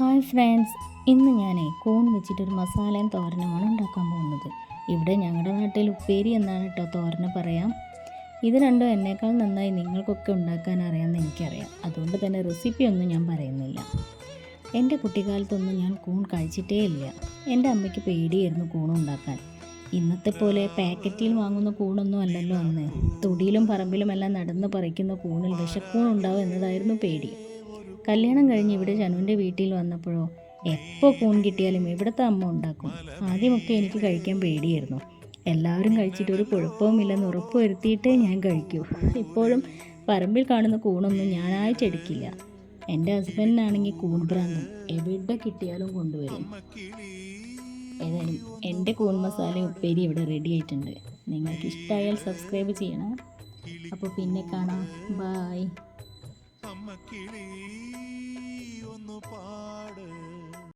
Hi friends ഇന്ന് ഞാൻ കൂൺ വെച്ചിട്ടൊരു മസാലയും തോരനുമാണ് ഉണ്ടാക്കാൻ പോകുന്നത്. ഇവിടെ ഞങ്ങളുടെ നാട്ടിൽ ഉപ്പേരി എന്നാണ് കേട്ടോ തോരന് പറയാം. ഇത് രണ്ടും എന്നേക്കാൾ നന്നായി നിങ്ങൾക്കൊക്കെ ഉണ്ടാക്കാൻ അറിയാമെന്ന് എനിക്കറിയാം. അതുകൊണ്ട് തന്നെ റെസിപ്പി ഒന്നും ഞാൻ പറയുന്നില്ല. എന്റെ കുട്ടിക്കാലത്തൊന്നും ഞാൻ കൂൺ കഴിച്ചിട്ടേ ഇല്ല. എന്റെ അമ്മയ്ക്ക് പേടിയായിരുന്നു കൂൺ ഉണ്ടാക്കാൻ. ഇന്നത്തെ പോലെ പാക്കറ്റിൽ വാങ്ങുന്ന കൂണൊന്നും അല്ലല്ലോ അന്ന്. തൊടിയിലും പറമ്പിലും എല്ലാം നടന്ന് പറിക്കുന്ന കൂണിൽ വിഷക്കൂൺ ഉണ്ടാവും എന്നതായിരുന്നു പേടി. കല്യാണം കഴിഞ്ഞ് ഇവിടെ ജനുവിന്റെ വീട്ടിൽ വന്നപ്പോഴോ എപ്പോൾ കൂൺ കിട്ടിയാലും ഇവിടുത്തെ അമ്മ ഉണ്ടാക്കും. ആദ്യമൊക്കെ എനിക്ക് കഴിക്കാൻ പേടിയായിരുന്നു. എല്ലാവരും കഴിച്ചിട്ട് ഒരു കുഴപ്പവുമില്ലെന്ന് ഉറപ്പ് വരുത്തിയിട്ടേ ഞാൻ കഴിക്കൂ. ഇപ്പോഴും പറമ്പിൽ കാണുന്ന കൂണൊന്നും ഞാനായിട്ട് എടുക്കില്ല. എന്റെ ഹസ്ബൻഡിനാണെങ്കിൽ കൂൺ ഭ്രാന്തം എവിടെ കിട്ടിയാലും കൊണ്ടുവരും. ഏതായാലും എന്റെ കൂൺ മസാല ഉപ്പേരി ഇവിടെ റെഡി ആയിട്ടുണ്ട്. നിങ്ങൾക്ക് ഇഷ്ടമായാൽ സബ്സ്ക്രൈബ് ചെയ്യണം. അപ്പോൾ പിന്നെ കാണാം. ബായ് അമ്മ കിളി ഒന്ന്